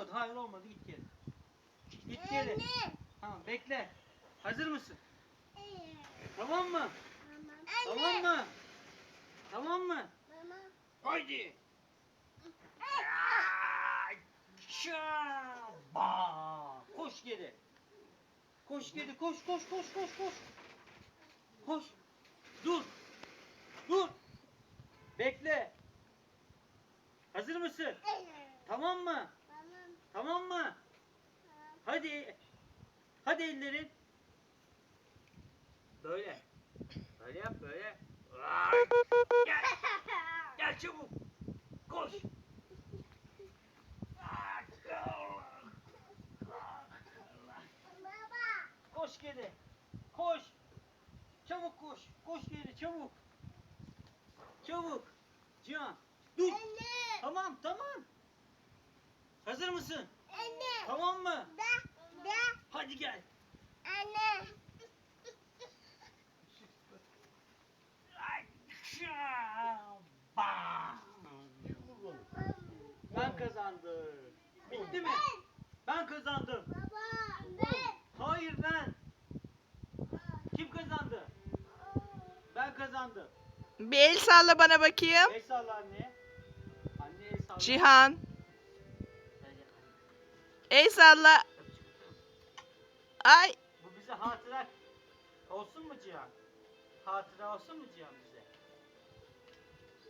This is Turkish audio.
Olmadı. Hayır olmadı. Git geri. Git geri. Tamam bekle. Hazır mısın? Tamam mı? Tamam mı? Tamam mı? Haydi. Şaba. Koş geri. Koş geri. Koş koş koş koş koş. Koş. Dur. Dur. Bekle. Hazır mısın? Tamam mı? Tamam mı? Hadi. Hadi ellerin. Böyle. Böyle yap böyle. Vay. Gel. Gel çabuk. Koş. Koş geri. Koş. Çabuk koş. Koş geri çabuk. Çabuk. Cihan. Dur. Hazır mısın? Tamam mı? Hadi gel. Şaba. Ben kazandım. Bitti mi? Ben kazandım. Hayır ben. Kim kazandı? Ben kazandım. Bir el salla bana bakayım. El salla anne. Anne el salla. Cihan. El salla. Ay. Bu bize hatıra olsun mu Cihan? Hatıra olsun mu Cihan? bize?